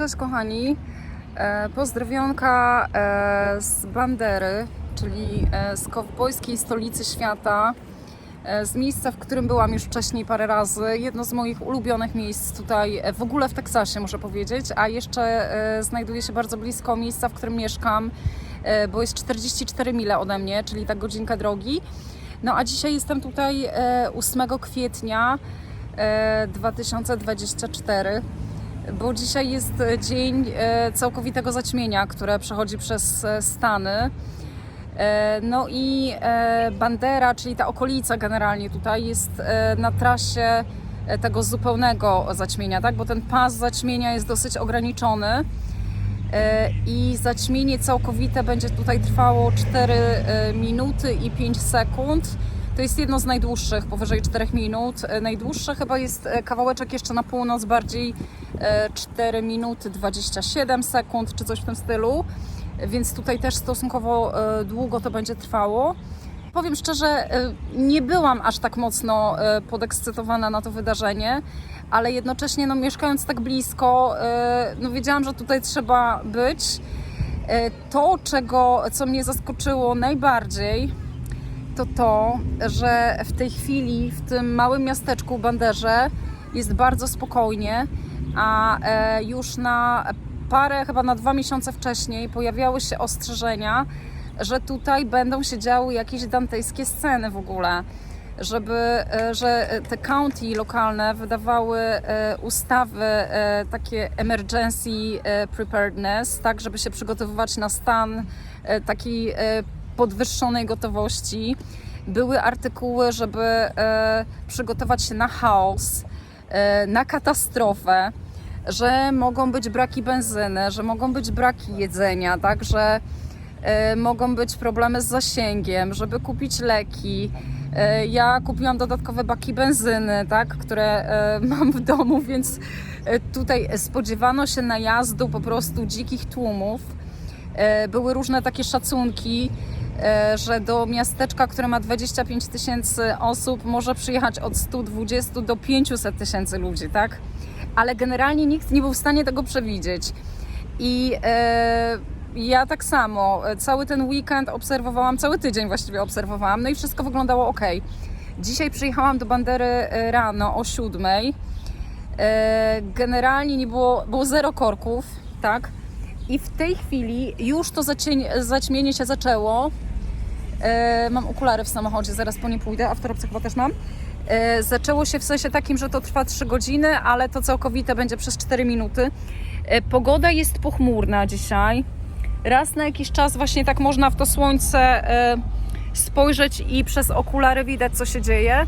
Cześć kochani, e, pozdrowionka e, z Bandery, czyli e, z kowbojskiej stolicy świata, z miejsca, w którym byłam już wcześniej parę razy. Jedno z moich ulubionych miejsc tutaj, w ogóle w Teksasie muszę powiedzieć, a jeszcze znajduje się bardzo blisko miejsca, w którym mieszkam, bo jest 44 mile ode mnie, czyli ta godzinka drogi. No a dzisiaj jestem tutaj e, 8 kwietnia e, 2024 bo dzisiaj jest e, dzień e, całkowitego zaćmienia, które przechodzi przez e, Stany. No i Bandera, czyli ta okolica generalnie tutaj jest na trasie tego zupełnego zaćmienia, tak? bo ten pas zaćmienia jest dosyć ograniczony i zaćmienie całkowite będzie tutaj trwało 4 e, minuty i 5 sekund. To jest jedno z najdłuższych, powyżej 4 minut. E, Najdłuższe chyba jest e, kawałeczek jeszcze na północ, bardziej e, 4 minuty 27 sekund, czy coś w tym stylu. E, Więc tutaj też stosunkowo e, długo to będzie trwało. Powiem szczerze, e, nie byłam aż tak mocno e, podekscytowana na to wydarzenie, ale jednocześnie no, mieszkając tak blisko, e, no, wiedziałam, że tutaj trzeba być. E, To, czego, co mnie zaskoczyło najbardziej, to to, że w tej chwili w tym małym miasteczku Banderze jest bardzo spokojnie, a e, już na parę, chyba na dwa miesiące wcześniej pojawiały się ostrzeżenia, że tutaj będą się działy jakieś dantejskie sceny w ogóle. Żeby, e, że te county lokalne wydawały e, ustawy takie emergency preparedness, tak, żeby się przygotowywać na stan takiej e, podwyższonej gotowości. Były artykuły, żeby e, przygotować się na chaos, e, na katastrofę, że mogą być braki benzyny, że mogą być braki jedzenia, tak, że e, mogą być problemy z zasięgiem, żeby kupić leki. E, Ja kupiłam dodatkowe baki benzyny, tak, które e, mam w domu, więc e, tutaj spodziewano się najazdu po prostu dzikich tłumów. E, Były różne takie szacunki, że do miasteczka, które ma 25 tysięcy osób, może przyjechać od 120 do 500 tysięcy ludzi, tak? Ale generalnie nikt nie był w stanie tego przewidzieć. I e, ja tak samo, e, cały ten weekend obserwowałam, cały tydzień właściwie obserwowałam, no i wszystko wyglądało ok. Dzisiaj przyjechałam do Bandery e, rano o 7. E, generalnie nie było, było zero korków, tak? I w tej chwili już to zaćmienie się zaczęło. E, mam okulary w samochodzie, zaraz po nie pójdę, a w torebce chyba też mam. E, zaczęło się w sensie takim, że to trwa 3 godziny, ale to całkowite będzie przez 4 minuty. E, pogoda jest pochmurna dzisiaj. Raz na jakiś czas właśnie tak można w to słońce spojrzeć i przez okulary widać, co się dzieje.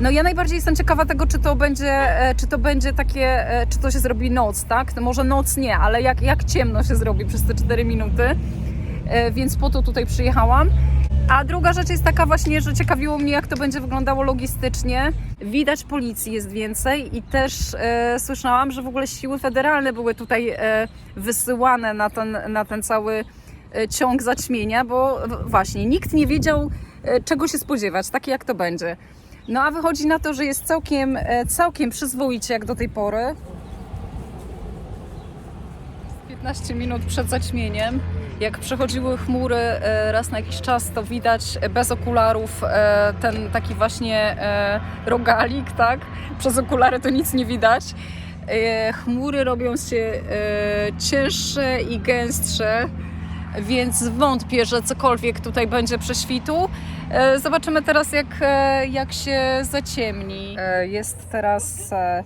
No ja najbardziej jestem ciekawa tego, czy to będzie, czy to będzie takie, czy to się zrobi noc, tak? To może noc nie, ale jak, jak ciemno się zrobi przez te 4 minuty. Więc po to tutaj przyjechałam. A druga rzecz jest taka właśnie, że ciekawiło mnie, jak to będzie wyglądało logistycznie. Widać policji jest więcej i też e, słyszałam, że w ogóle siły federalne były tutaj e, wysyłane na ten, na ten cały e, ciąg zaćmienia, bo właśnie nikt nie wiedział, e, czego się spodziewać, takie jak to będzie. No a wychodzi na to, że jest całkiem, e, całkiem przyzwoicie jak do tej pory. 15 minut przed zaćmieniem. Jak przechodziły chmury e, raz na jakiś czas, to widać bez okularów e, ten taki właśnie e, rogalik, tak? Przez okulary to nic nie widać. Chmury robią się cięższe i gęstsze, więc wątpię, że cokolwiek tutaj będzie prześwitu. Zobaczymy teraz, jak, jak się zaciemni. Jest teraz e,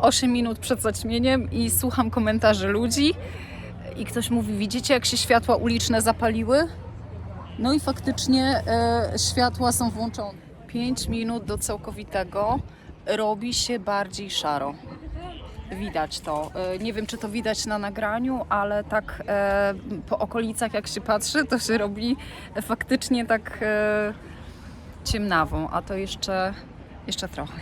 8 minut przed zaćmieniem i słucham komentarzy ludzi. I ktoś mówi: Widzicie, jak się światła uliczne zapaliły? No i faktycznie e, światła są włączone. 5 minut do całkowitego robi się bardziej szaro. Widać to. E, Nie wiem, czy to widać na nagraniu, ale tak e, po okolicach, jak się patrzy, to się robi faktycznie tak e, ciemnawą, a to jeszcze, jeszcze trochę.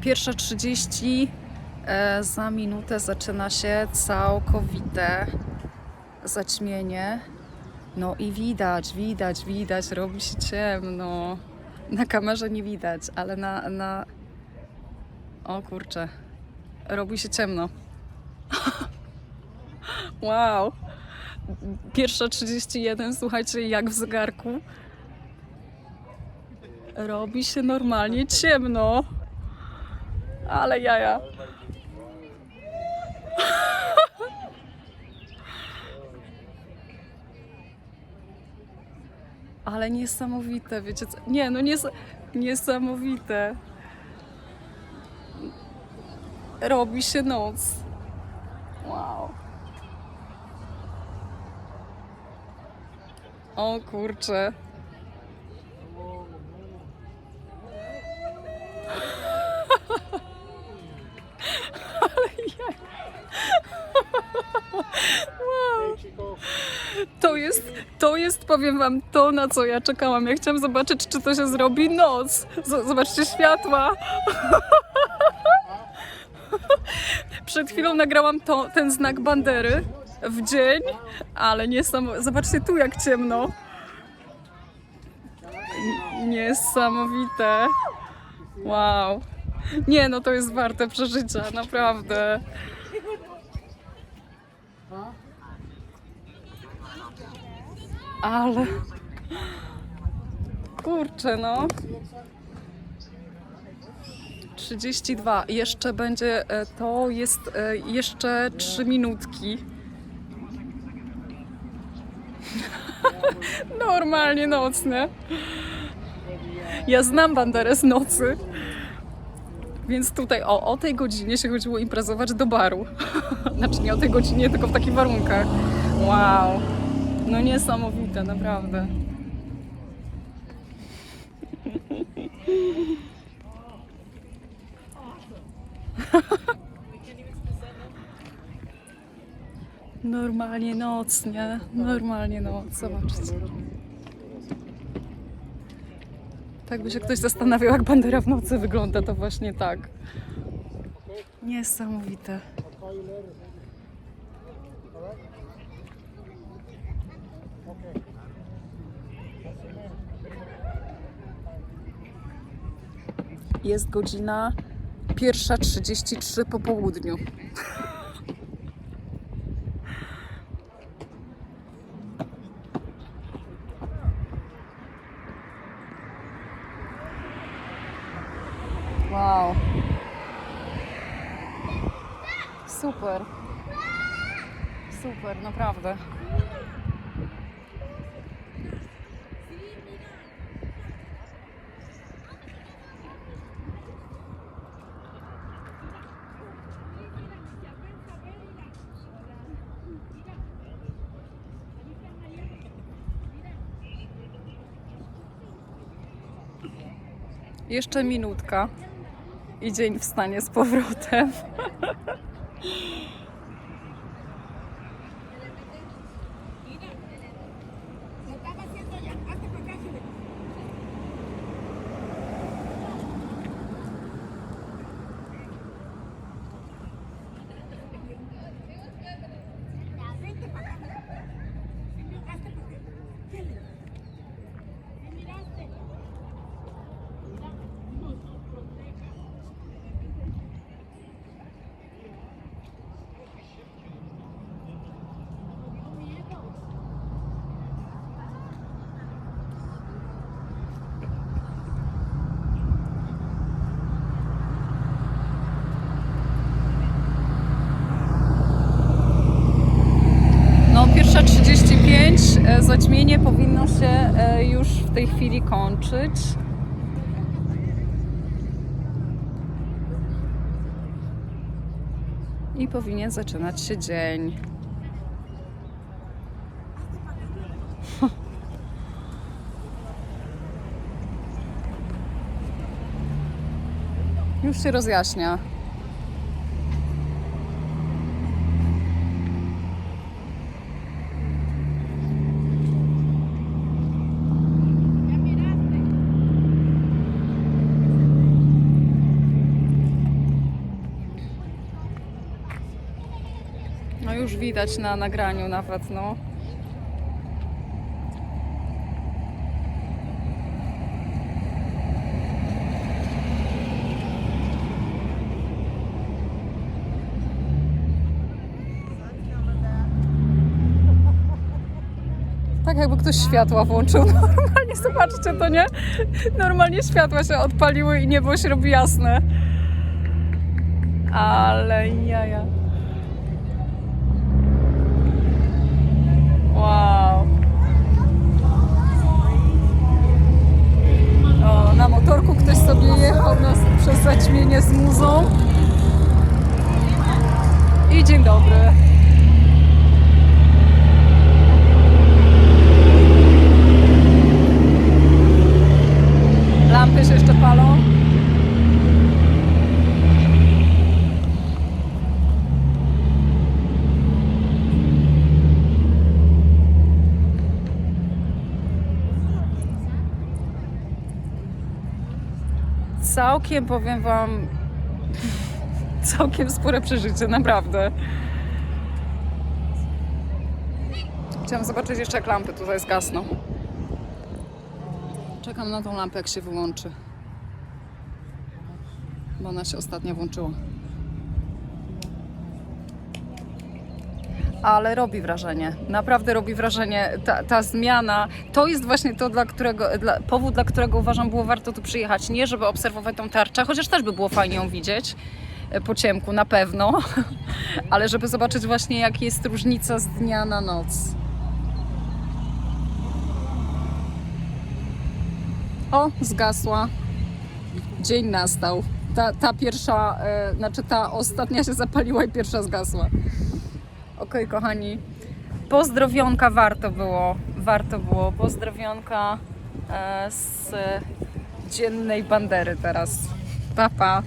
Pierwsze 30 e, za minutę zaczyna się całkowite zaćmienie. No i widać, widać, widać, robi się ciemno. Na kamerze nie widać, ale na, na, O kurczę. Robi się ciemno. wow. Pierwsza 31, słuchajcie, jak w zegarku. Robi się normalnie ciemno. Ale jaja. Ale niesamowite, wiecie co? Nie, no nies niesamowite. Robi się noc. Wow. O kurczę. To jest, powiem wam, to na co ja czekałam. Ja chciałam zobaczyć, czy to się zrobi noc. Z- Zobaczcie światła. Przed chwilą nagrałam to, ten znak bandery w dzień, ale niesamowite. Zobaczcie tu, jak ciemno. N- Niesamowite. Wow. Nie, no to jest warte przeżycia, naprawdę. Ale. Kurczę, no. 32. Jeszcze będzie. e, To jest e, jeszcze 3 minutki. Normalnie nocne. Ja znam banderę z nocy. Więc tutaj o, o tej godzinie się chodziło imprezować do baru. Znaczy nie o tej godzinie, tylko w takich warunkach. Wow. No niesamowite, naprawdę. Normalnie noc, nie? Normalnie noc, zobaczcie. Tak by się ktoś zastanawiał, jak bandera w nocy wygląda, to właśnie tak. Niesamowite. Jest godzina pierwsza 33 po południu. Wow. Super. Super, naprawdę. Jeszcze minutka i dzień wstanie z powrotem. No, pierwsza 35, e, zaćmienie powinno się e, już w tej chwili kończyć. I powinien zaczynać się dzień. Już się rozjaśnia. No już widać na nagraniu nawet, no. Tak jakby ktoś światła włączył. Normalnie, zobaczcie to, nie? Normalnie światła się odpaliły i niebo się robi jasne. Ale jaja. Wow. O, na motorku ktoś sobie jechał nas przez zaćmienie z muzą. I dzień dobry. Lampy się jeszcze palą. Całkiem powiem Wam, całkiem spore przeżycie, naprawdę. Chciałam zobaczyć jeszcze jak lampy tutaj zgasną. Czekam na tą lampę jak się wyłączy. Bo ona się ostatnio włączyła. Ale robi wrażenie, naprawdę robi wrażenie ta, ta zmiana. To jest właśnie to, dla którego, dla, powód, dla którego uważam było warto tu przyjechać. Nie, żeby obserwować tą tarczę, chociaż też by było fajnie ją widzieć e, po ciemku, na pewno, ale żeby zobaczyć właśnie, jak jest różnica z dnia na noc. O, zgasła. Dzień nastał. Ta, ta pierwsza, e, znaczy ta ostatnia się zapaliła i pierwsza zgasła. Okej, kochani. Pozdrowionka warto było. Warto było. Pozdrowionka e, z dziennej bandery teraz. Pa, pa.